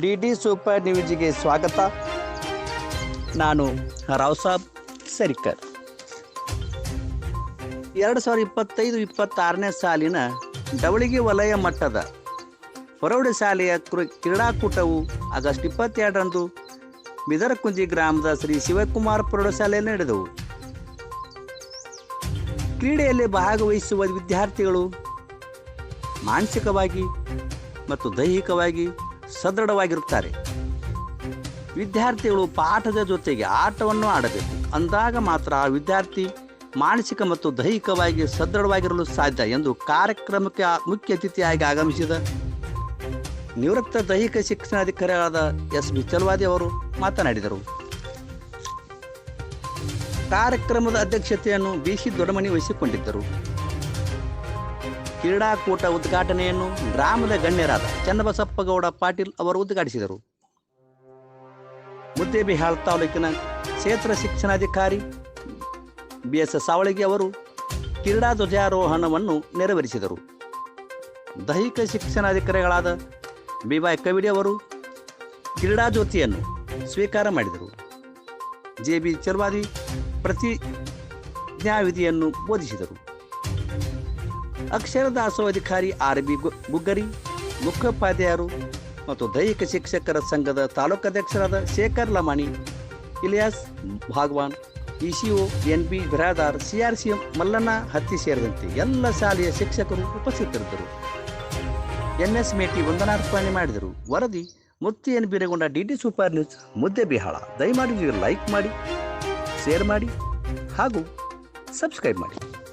D D super ನ್ಯೂಸ್ಗೆ ಸ್ವಾಗತ. ನಾನು ರಾವ್ ಸಾಬ್ ಸರಿಕರ್. ಎರಡು ಸಾವಿರದ ಇಪ್ಪತ್ತೈದು, ಇಪ್ಪತ್ತಾರನೇ ಸಾಲಿನ ಡವಳಿಗೆ ವಲಯ ಮಟ್ಟದ ಹೊರವಡೆ ಶಾಲೆಯ ಕ್ರಿ- ಕ್ರೀಡಾಕೂಟವು ಆಗಸ್ಟ್ ಇಪ್ಪತ್ತೆರಡರಂದು ಬಿದರಕುಂಜಿ ಗ್ರಾಮದ ಶ್ರೀ ಶಿವಕುಮಾರ್ ಪ್ರೌಢಶಾಲೆಯಲ್ಲಿ ನಡೆದವು. ಕ್ರೀಡೆಯಲ್ಲಿ ಭಾಗವಹಿಸುವ ವಿದ್ಯಾರ್ಥಿಗಳು ಮಾನಸಿಕವಾಗಿ ಮತ್ತು ದೈಹಿಕವಾಗಿ ಸದೃಢವಾಗಿರುತ್ತಾರೆ. ವಿದ್ಯಾರ್ಥಿಗಳು ಪಾಠದ ಜೊತೆಗೆ ಆಟವನ್ನು ಆಡಬೇಕು. ಅಂದಾಗ ಮಾತ್ರ ಆ ವಿದ್ಯಾರ್ಥಿ ಮಾನಸಿಕ ಮತ್ತು ದೈಹಿಕವಾಗಿ ಸದೃಢವಾಗಿರಲು ಸಾಧ್ಯ ಎಂದು ಕಾರ್ಯಕ್ರಮಕ್ಕೆ ಮುಖ್ಯ ಅತಿಥಿಯಾಗಿ ಆಗಮಿಸಿದ ನಿವೃತ್ತ ದೈಹಿಕ ಶಿಕ್ಷಣಾಧಿಕಾರಿಗಳಾದ ಎಸ್. ಬಿಚಲ್ವಾದಿ ಅವರು ಮಾತನಾಡಿದರು. ಕಾರ್ಯಕ್ರಮದ ಅಧ್ಯಕ್ಷತೆಯನ್ನು ಬಿ ಸಿ. ದೊಡ್ಡಮನಿ ವಹಿಸಿಕೊಂಡಿದ್ದರು. ಕ್ರೀಡಾಕೂಟ ಉದ್ಘಾಟನೆಯನ್ನು ಗ್ರಾಮದ ಗಣ್ಯರಾದ ಚನ್ನಬಸಪ್ಪಗೌಡ ಪಾಟೀಲ್ ಅವರು ಉದ್ಘಾಟಿಸಿದರು. ಮುದ್ದೇಬಿಹಾಳ್ ತಾಲೂಕಿನ ಕ್ಷೇತ್ರ ಶಿಕ್ಷಣಾಧಿಕಾರಿ ಬಿ ಎಸ್ ಸಾವಳಗಿ ಅವರು ಕ್ರೀಡಾ ಧ್ವಜಾರೋಹಣವನ್ನು ನೆರವೇರಿಸಿದರು. ದೈಹಿಕ ಶಿಕ್ಷಣಾಧಿಕಾರಿಗಳಾದ ಬಿ ವೈ ಕವಿಡಿ ಅವರು ಕ್ರೀಡಾ ಜ್ಯೋತಿಯನ್ನು ಸ್ವೀಕಾರ ಮಾಡಿದರು. ಜೆ ಬಿ ಚರ್ವಾದಿ ಪ್ರತಿಜ್ಞಾವಿಧಿಯನ್ನು ಬೋಧಿಸಿದರು. ಅಕ್ಷರ ದಾಸೋಹ ಆರ್ ಬಿ ಬುಗ್ಗರಿ ಮುಖ್ಯೋಪಾಧ್ಯಾಯರು ಮತ್ತು ದೈಹಿಕ ಶಿಕ್ಷಕರ ಸಂಘದ ತಾಲೂಕಾಧ್ಯಕ್ಷರಾದ Shekhar Lamani, Ilyas Bhagwan O N B Biradar CRCM Mallanna Hatti ಸೇರಿದಂತೆ ಎಲ್ಲ ಶಾಲೆಯ ಶಿಕ್ಷಕರು ಉಪಸ್ಥಿತರಿದ್ದರು. ಎನ್ಎಸ್ ಮೇಟಿ ವಂದನಾರ್ಪಣೆ ಮಾಡಿದರು. ವರದಿ, Mutti N Biragonda, D D super news, Muddebihal. ದಯಮಾಡಿ ಲೈಕ್ ಮಾಡಿ, ಶೇರ್ ಮಾಡಿ ಹಾಗೂ ಸಬ್ಸ್ಕ್ರೈಬ್ ಮಾಡಿ.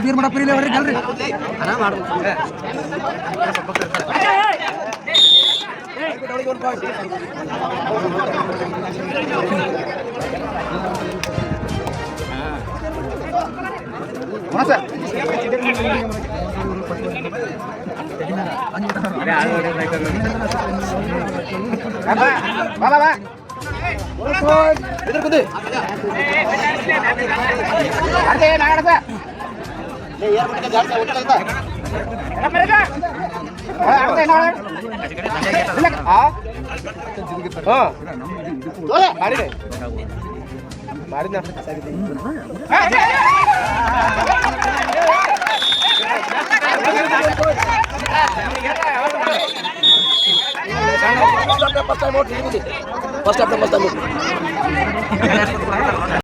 ಬೀರ್ ಮಾಡಪ್ಪ ಇಲ್ಲ ಹೊಡ್ರಿ ಕಲ್ರಿ ಎದುರು ಕುದಿ ಅರ್ಧ ಏನು ಆಗದ ಮಾಡಿದೆ ಮಾಡಿದ್ನ ಫಸ್ಟ್